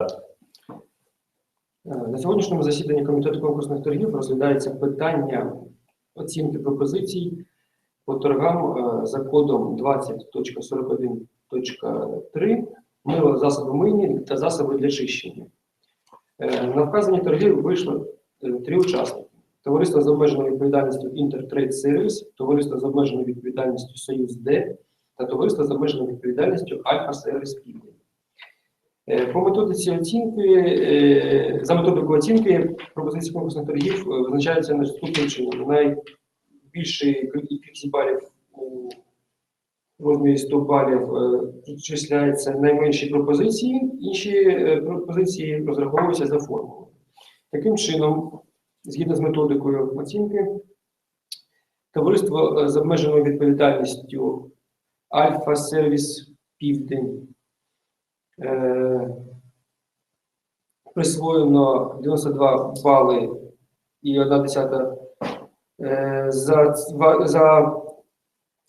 Е, На сьогоднішньому засіданні комітету конкурсних торгів розглядається питання оцінки пропозицій по торгам е, за кодом 20.41.3 мило засоби мийні та засоби для чищення. Е, На вказані торги вийшло три учасники. Товариство з обмеженою відповідальністю Intertrade Service, товариство з обмеженою відповідальністю Союз Д та товариство з обмеженою відповідальністю Альфа Сервіс Південь. Е, По методиці оцінки, е, за методикою оцінки пропозиції конкурсних торгів е, визначаються наступним чином. Найбільший кількість балів у розмірі 100 балів підчисляється найменші пропозиції, інші пропозиції розраховуються за формулою. Таким чином, згідно з методикою оцінки, товариство з обмеженою відповідальністю Альфа Сервіс Південь присвоєно 92 бали і 1 десята е, за, за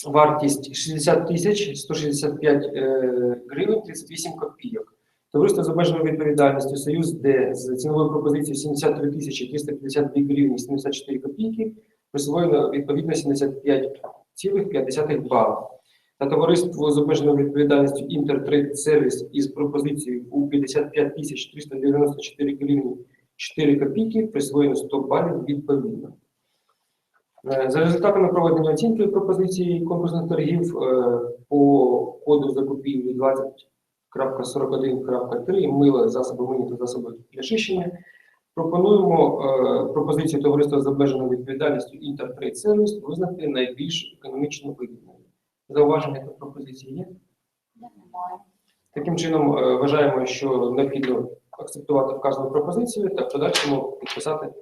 вартість 60 тисяч 165 е, гривень 38 копійок. Товариство з обмеженою відповідальністю Союз Д з ціновою пропозицією 73 тисячі 352 гривні 74 копійки присвоєно відповідно 75,5 бала та товариство з обмеженою відповідальністю Intertrade Service із пропозицією у 55 тисяч 394 гривні 4 копійки присвоєно 100 балів відповідно. Е, За результатами проведення оцінки пропозиції конкурсних торгів е, по коду закупівлі 20.41.3 мило засоби мині та засоби для чищення пропонуємо е, пропозицію товариства з обмеженою відповідальністю Intertrade Service визнати найбільш економічно вигідною. Зауваження та пропозиції є? Таким чином, е, вважаємо, що необхідно акцептувати вказану пропозицію та в подальшому підписати